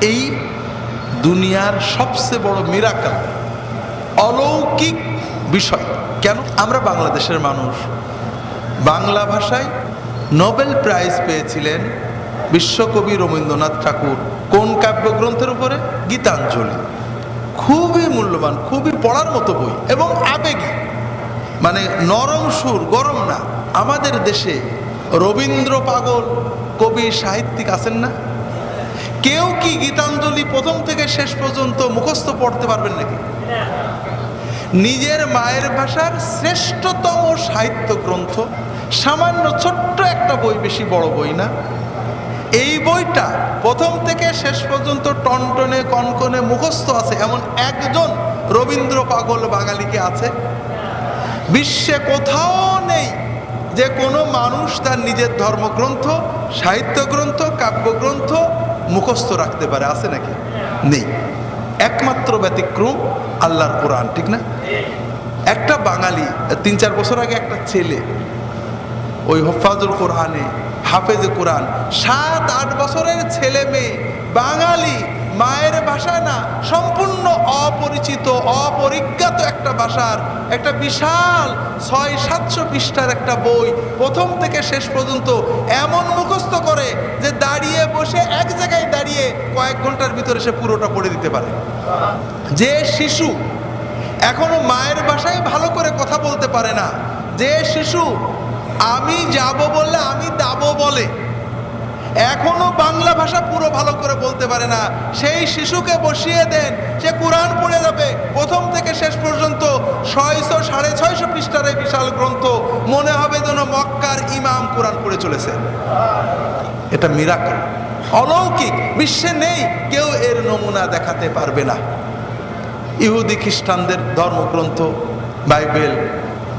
এই দুনিয়ার সবচেয়ে বড় মিরাকাল অলৌকিক বিষয়। কেন? আমরা বাংলাদেশের মানুষ। বাংলা ভাষায় নোবেল প্রাইজ পেয়েছিলেন বিশ্বকবি রবীন্দ্রনাথ ঠাকুর কোন কাব্যগ্রন্থের উপরে? গীতাঞ্জলি। খুবই মূল্যবান, খুবই পড়ার মতো বই এবং আবেগী। মানে নরম সুর, গরম না। আমাদের দেশে রবীন্দ্র পাগল কবি সাহিত্যিক আছেন না? কেউ কি গীতাঞ্জলি প্রথম থেকে শেষ পর্যন্ত মুখস্থ পড়তে পারবেন নাকি? নিজের মায়ের ভাষার শ্রেষ্ঠতম সাহিত্য গ্রন্থ, সামান্য ছোট্ট একটা বই, বেশি বড় বই না। এই বইটা প্রথম থেকে শেষ পর্যন্ত টনটনে, কনকনে মুখস্থ আছে। এমন একজন রবীন্দ্র পাগল বাঙালিকে আছে। বিশ্বে কোথাও নেই যে কোনো মানুষ তার নিজের ধর্মগ্রন্থ, সাহিত্য গ্রন্থ, কাব্যগ্রন্থ মুখস্থ রাখতে পারে, আছে নাকি? নেই। একমাত্র ব্যতিক্রম আল্লাহর কোরআন, ঠিক না? একটা বাঙালি, তিন চার বছর আগে একটা ছেলে, ওই হফাজুল কোরআনে, হাফেজ কোরআন, সাত আট বছরের ছেলে মেয়ে, বাঙালি, মায়ের ভাষা না, সম্পূর্ণ অপরিচিত অপরিজ্ঞাত একটা ভাষার একটা বিশাল ছয়, সাতশো পৃষ্ঠার একটা বই প্রথম থেকে শেষ পর্যন্ত এমন মুখস্থ করে যে দাঁড়িয়ে বসে এক জায়গায় দাঁড়িয়ে কয়েক ঘণ্টার ভিতরে সে পুরোটা পড়ে দিতে পারে। যে শিশু এখনও মায়ের ভাষায় ভালো করে কথা বলতে পারে না, যে শিশু আমি যাব বললে আমি দাবো বলে, এখনও বাংলা ভাষা পুরো ভালো করে বলতে পারে না। সেই শিশুকে বসিয়ে দেন, সে কোরআন পড়ে যাবে। প্রথম থেকে শেষ পর্যন্ত ছয়শো, সাড়ে ছয়শো পৃষ্ঠার এই বিশাল গ্রন্থ মনে হবে যেন মক্কার ইমাম কোরআন পড়ে চলেছে। এটা মিরাকল অলৌকিক, বিশ্বে নেই, কেউ এর নমুনা দেখাতে পারবে না। ইহুদি খ্রিস্টানদের ধর্মগ্রন্থ, Bible,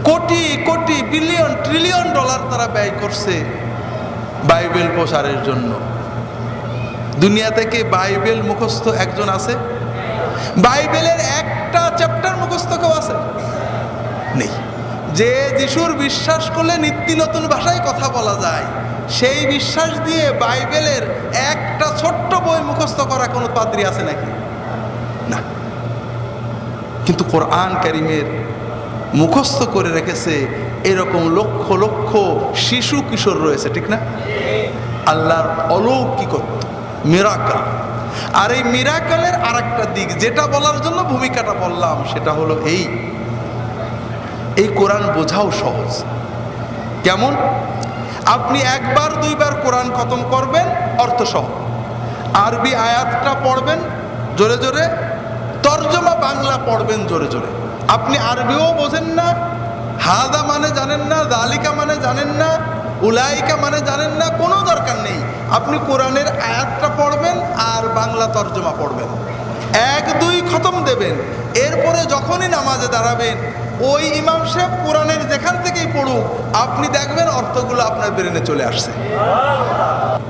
crore crore, billion trillion dollar তারা ব্যয় করছে বাইবেল প্রচারের জন্য। দুনিয়া থেকে বাইবেল মুখস্থ একজন আছে? বাইবেলের একটা চ্যাপ্টার মুখস্থ কেউ আছে? নেই। যে যিশুর বিশ্বাস করলে নিত্য নতুন ভাষায় কথা বলা যায়, সেই বিশ্বাস দিয়ে বাইবেলের একটা ছোট্ট বই মুখস্থ করা কোনো পাদ্রী আছে নাকি? না। কিন্তু কোরআন কারিমের মুখস্থ করে রেখেছে এরকম লক্ষ লক্ষ শিশু কিশোর রয়েছে, ঠিক না? আল্লাহর অলৌকিকত্ব। মিরাকাল। আর এই মিরাকালের আর একটা দিক, যেটা বলার জন্য ভূমিকাটা বললাম, সেটা হলো এই। এই কোরআন বোঝাও সহজ। কেমন? আপনি একবার, দুইবার কোরআন খতম করবেন, অর্থ সহ। আরবি আয়াতটা পড়বেন, জোরে জোরে। তর্জমা বাংলা পড়বেন, জোরে জোরে। আপনি আরবিও বোঝেন না, হাদা মানে জানেন না, দালিকা মানে জানেন না, উলাইকা মানে জানেন না, কোনো দরকার নেই। আপনি কোরআনের আয়াতটা পড়বেন আর বাংলা তর্জমা পড়বেন। এক, দুই খতম দেবেন। এরপরে যখনই নামাজে দাঁড়াবেন, ওই ইমাম সাহেব কোরআনের যেখান থেকেই পড়ুক, আপনি দেখবেন অর্থগুলো আপনার ব্রেনে চলে আসছে।